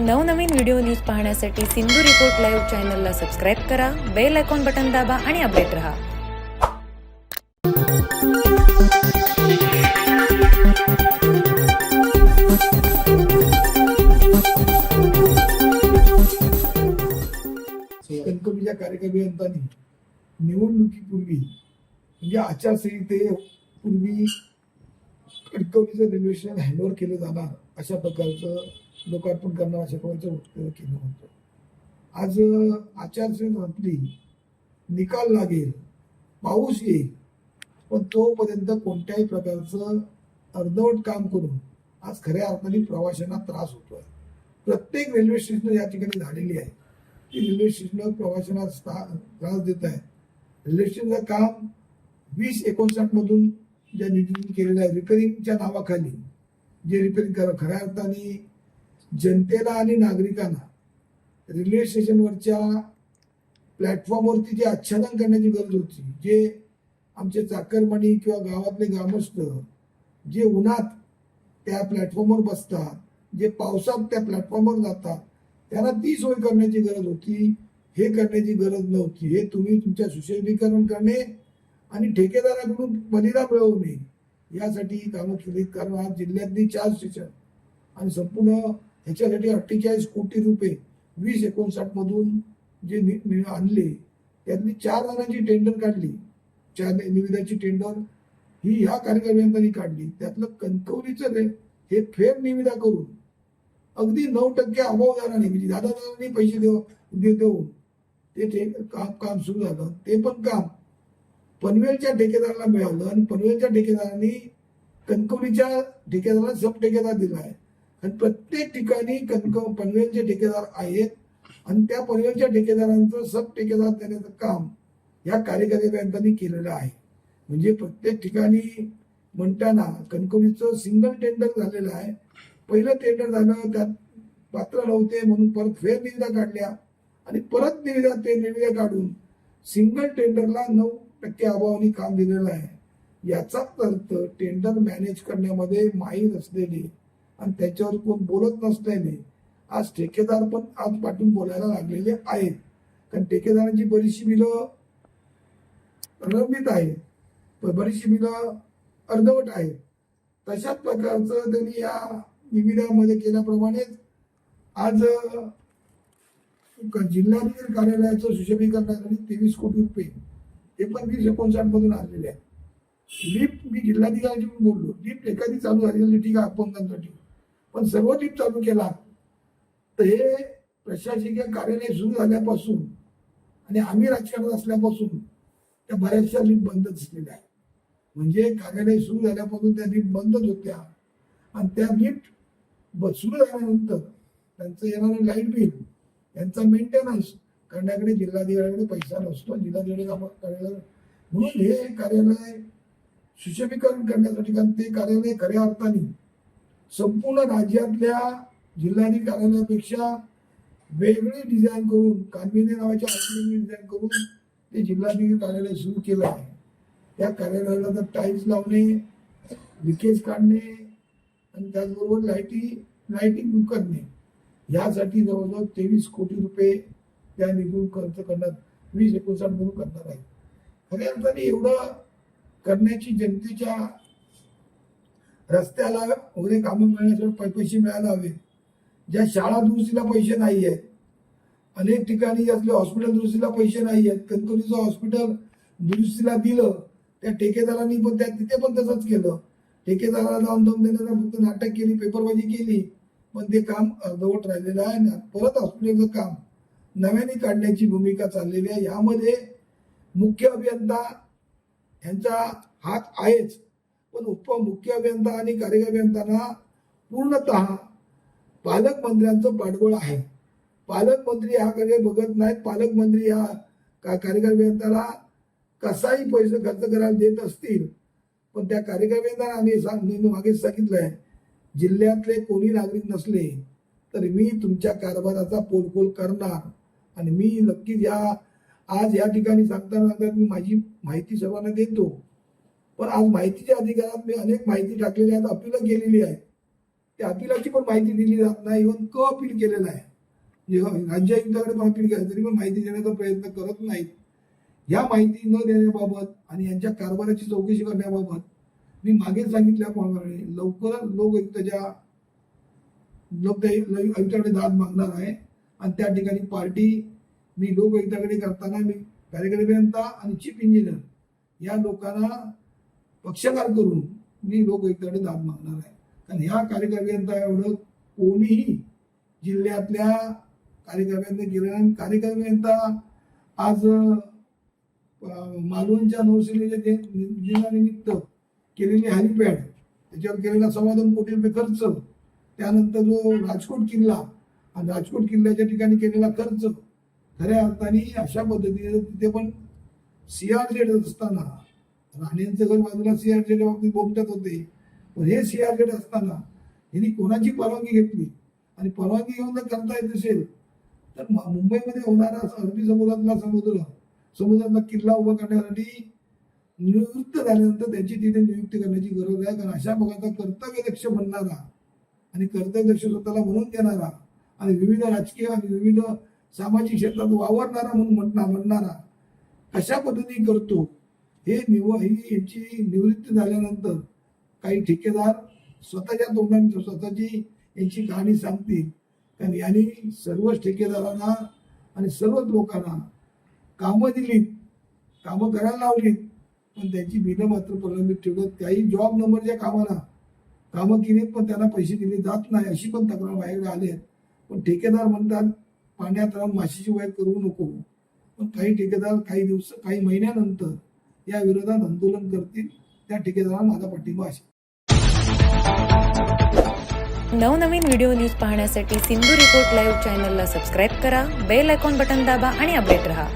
नवनवीन video news पाहण्यासाठी Sindhu report live चॅनलला सबस्क्राईब करा बेल आयकॉन बटन दाबा आणि अपडेट रहा. कणकवलीच्या कार्यक्रमी निवडणुकीपूर्वी म्हणजे आचारसंहितेपूर्वी कणकवलीचं रेल्वे हँडओव्हर केलं जाणार अशा प्रकारचं लोकार्पण करणार अशा वक्तव्य केलं होतं आज आचारसंहिता संपली निकाल लागेल पाऊस येईल पण तोपर्यंत कोणत्याही प्रकारचं अर्धवट काम करून आज खऱ्या अर्थाने प्रवाशांना त्रास होतोय. प्रत्येक रेल्वे स्टेशन या ठिकाणी झालेली आहे. ती रेल्वे स्टेशनवर प्रवाशांना त्रास देत आहे. रेल्वे स्टेशनचं काम वीस एकोणसाठ मधून ज्या निधीतून केलेलं आहे रिपेरिंगच्या नावाखाली जे रिपेरिंग करा खऱ्या अर्थाने जनतेला आणि नागरिकांना रेल्वे स्टेशनवरच्या प्लॅटफॉर्मवरती जे आच्छादन करण्याची गरज होती जे आमचे चाकरमणी किंवा गावातले ग्रामस्थ जे उन्हात त्या प्लॅटफॉर्मवर बसतात जे पावसात त्या प्लॅटफॉर्मवर जातात त्यांना ती सोय करण्याची गरज होती. हे करण्याची गरज नव्हती. हे तुम्ही तुमच्या सुशोभीकरण करणे आणि ठेकेदाराकडून बलिदा मिळवणे यासाठी कामं केली कारण आज जिल्ह्यातली चार स्टेशन आणि संपूर्ण ह्याच्यासाठी अठ्ठेचाळीस कोटी रुपये वीस एकोणसाठ मधून जे नि- आणले त्यातली चार जणांची टेंडर काढली. चार निविदाची टेंडर ही ह्या कार्यकर्त्यांनी काढली. त्यातलं कणकवलीचं हे फेर निविदा करून अगदी नऊ टक्के अभाव दराने म्हणजे दादा दादांनी पैसे देऊ दे- देऊन ते काम काम सुरू झालं. ते पण काम. पनवेलच्या ठेकेदाराला मिळालं आणि पनवेलच्या ठेकेदारांनी कणकवलीच्या ठेकेदाराला सब ठेकेदार दिला आहे. आणि प्रत्येक ठिकाणी कणकव पनवेलचे ठेकेदार आहेत आणि त्या पनवेलच्या ठेकेदारांचं सब ठेकेदार देण्याचं काम या कार्यकारी बँकांनी केलेलं आहे. म्हणजे प्रत्येक ठिकाणी म्हणताना कणकवलीचं सिंगल टेंडर झालेलं आहे. पहिलं टेंडर झालं त्यात पात्र नव्हते म्हणून परत फेर निविदा काढल्या. आणि परत निविदा ते निविदा काढून सिंगल टेंडरला नऊ टक्के अभावाने काम दिलेलं आहे. याचाच अर्थ टेंडर मॅनेज करण्यामध्ये माहीर असलेली आणि त्याच्यावर कोण बोलत नसल्याने आज ठेकेदार पण आज पाठून बोलायला लागलेले आहेत. कारण ठेकेदारांची बरीचशी बिलं प्रलंबित आहे पण बरीचशी बिलं अर्धवट आहे तशाच प्रकारचं त्यांनी या निविदामध्ये केल्याप्रमाणेच आज जिल्हाधिकारी कार्यालयाचं सुशोभीकरणासाठी तेवीस कोटी रुपये ते पण वीस एकोणसाठ मधून आलेले आहेत. लिफ्ट मी जिल्हाधिकाऱ्यांशी पण बोललो. लिफ्ट एखादी चालू झाली असेल ठीक आहे अपंगांसाठी पण सर्व चालू केला. तर हे प्रशासकीय कार्यालय सुरू झाल्यापासून आणि आम्ही राजकारणात असल्यापासून त्या बऱ्याचशा लिप बंदच दिसलेल्या आहेत. म्हणजे कार्यालय सुरू झाल्यापासून त्या लिफ्ट बंदच होत्या. आणि त्या लिफ्ट ब- सुरू झाल्यानंतर त्यांचं येणारं लाइट बिल यांचा मेंटेनन्स करण्याकडे जिल्हाधिकाऱ्याकडे पैसा नसतो जिल्हाधिकारी काम कार्यालय म्हणून हे कार्यालय सुशोभीकरण करण्यासाठी कारण ते कार्यालय खऱ्या अर्थाने संपूर्ण राज्यातल्या जिल्हाधिकारी कार्यालयापेक्षा वेगळी डिझाईन करून कानविने नावाच्या आर्टिफिशियल डिझाईन करून ते जिल्हाधिकारी कार्यालय सुरू केलं आहे. त्या कार्यालयाला तर टाईल्स लावणे लिकेज काढणे आणि त्याचबरोबर लाईटी लाईटिंग करणे. यासाठी जवळजवळ तेवीस कोटी रुपये त्या निधून खर्च करण्यात वीस एकोणसाठ म्हणून करणार आहे खऱ्या अर्थाने एवढं करण्याची जनतेच्या रस्त्याला वगैरे कामं मिळण्यासाठी पै- पैसे मिळायला हवे. ज्या शाळा दुरुस्तीला पैसे नाही आहेत अनेक ठिकाणी असले हॉस्पिटल दुरुस्तीला पैसे नाही आहेत कणकवलीचं हॉस्पिटल दुरुस्तीला दिलं त्या ठेकेदारांनी पण त्या तिथे पण तसंच केलं. ठेकेदाराला जाऊन दम देण्याचा फक्त नाटक केली पेपरबाजी केली पण ते काम अर्धवट राहिलेलं आहे ना परत हॉस्पिटलचं काम नव्याने काढण्याची भूमिका चाललेली आहे. यामध्ये मुख्य अभियंता यांचा हात आहेच. पण उपमुख्य अभियंता आणि कार्यकारी अभियंतांना पूर्णतः पालकमंत्र्यांचं पाठबळ आहे. पालकमंत्री ह्याकडे बघत नाहीत. पालकमंत्री ह्या का- कार्यकारी अभियंत्याला कसाही पैसे खर्च करायला देत असतील पण त्या कार्यकारी अभियंत्यांना आम्ही सांग मी मागेच सांगितलंय जिल्ह्यातले कोणी नागरिक नसले तर मी तुमच्या कारभाराचा पोलपोल करणार. आणि मी नक्कीच या आज या ठिकाणी सांगताना सांगतात मी माझी माहिती सर्वांना देतो. पण आज माहितीच्या अधिकारात मी अनेक माहिती टाकलेली आहेत अपील केलेली आहे त्या अपिलाची पण माहिती दिली जात नाही इव्हन क अपील केलेला आहे. राज्य आयुक्ताकडे पण अपील केलं तरी पण माहिती देण्याचा प्रयत्न करत नाहीत. या माहिती न देण्याबाबत आणि यांच्या कारभाराची चौकशी करण्याबाबत मी मागे सांगितल्याप्रमाणे लवकरच लोकआयुक्ताच्या लोक आयुक्ताकडे दाद मागणार आहे. आणि त्या ठिकाणी पार्टी मी लोकआयुक्ताकडे करताना मी कार्यकर्ते आणि चीफ इंजिनियर या लोकांना पक्षकार करून मी लोक लोकआयुक्ताकडे दाद मागणार आहे. कारण ह्या कार्यकर्त्यांचा एवढं कोणीही जिल्ह्यातल्या कार्यकर्त्यांनी केलं आणि नाही आज मालवणच्या नौसेनेच्या दिनानिमित्त केलेली हॅलिपॅड त्याच्यावर केलेला सव्वा दोन कोटी रुपये खर्च त्यानंतर जो राजकोट किल्ला आणि राजकोट किल्ल्याच्या ठिकाणी केलेला खर्च खऱ्या अर्थाने अशा पद्धतीने तिथे पण सीआरजेड असताना राणेंचं घर बाजूला सीआरजेच्या बाबतीत बोमटत होते. पण हे सीआरजेड असताना यांनी कोणाची परवानगी घेतली? आणि परवानगी घेऊन जर करता येत असेल तर मुंबईमध्ये होणारा अरबी समुद्रातला समुद्र समुद्रातला किल्ला उभा करण्यासाठी निवृत्त झाल्यानंतर त्याची तिथे नियुक्ती करण्याची गरज आहे. कारण अशा प्रकारचा कर्तव्यदक्ष बनणारा आणि कर्तव्यदक्ष स्वतःला म्हणून देणारा आणि विविध राजकीय आणि विविध सामाजिक क्षेत्रात वावरणारा म्हणून म्हणणार म्हणणारा कशा पद्धतीने करतो? हे निव ही यांची निवृत्ती झाल्यानंतर काही ठेकेदार स्वतःच्या तोंडाने स्वतःची यांची कहाणी सांगतील. कारण यांनी सर्वच ठेकेदारांना आणि सर्वच लोकांना कामं दिलीत कामं करायला लावलीत पण त्यांची बिनं मात्र प्रलंबित ठेवलं त्याही जॉब नंबरच्या कामाला. कामं केलीत पण त्यांना पैसे दिले जात नाही अशी पण तक्रार बाहेर आली पण ठेकेदार म्हणतात पाण्यात राहून माशीची वाईट करू नको. पण काही ठेकेदार काही दिवस काही महिन्यानंतर या विरोधात आंदोलन करतील त्या ठिकाणी माझा पाठिंबा असेल. नवनवीन व्हिडिओ न्यूज पाहण्यासाठी सिंधू रिपोर्ट लाईव्ह चॅनलला सबस्क्राईब करा बेल आयकॉन बटन दाबा आणि अपडेट रहा.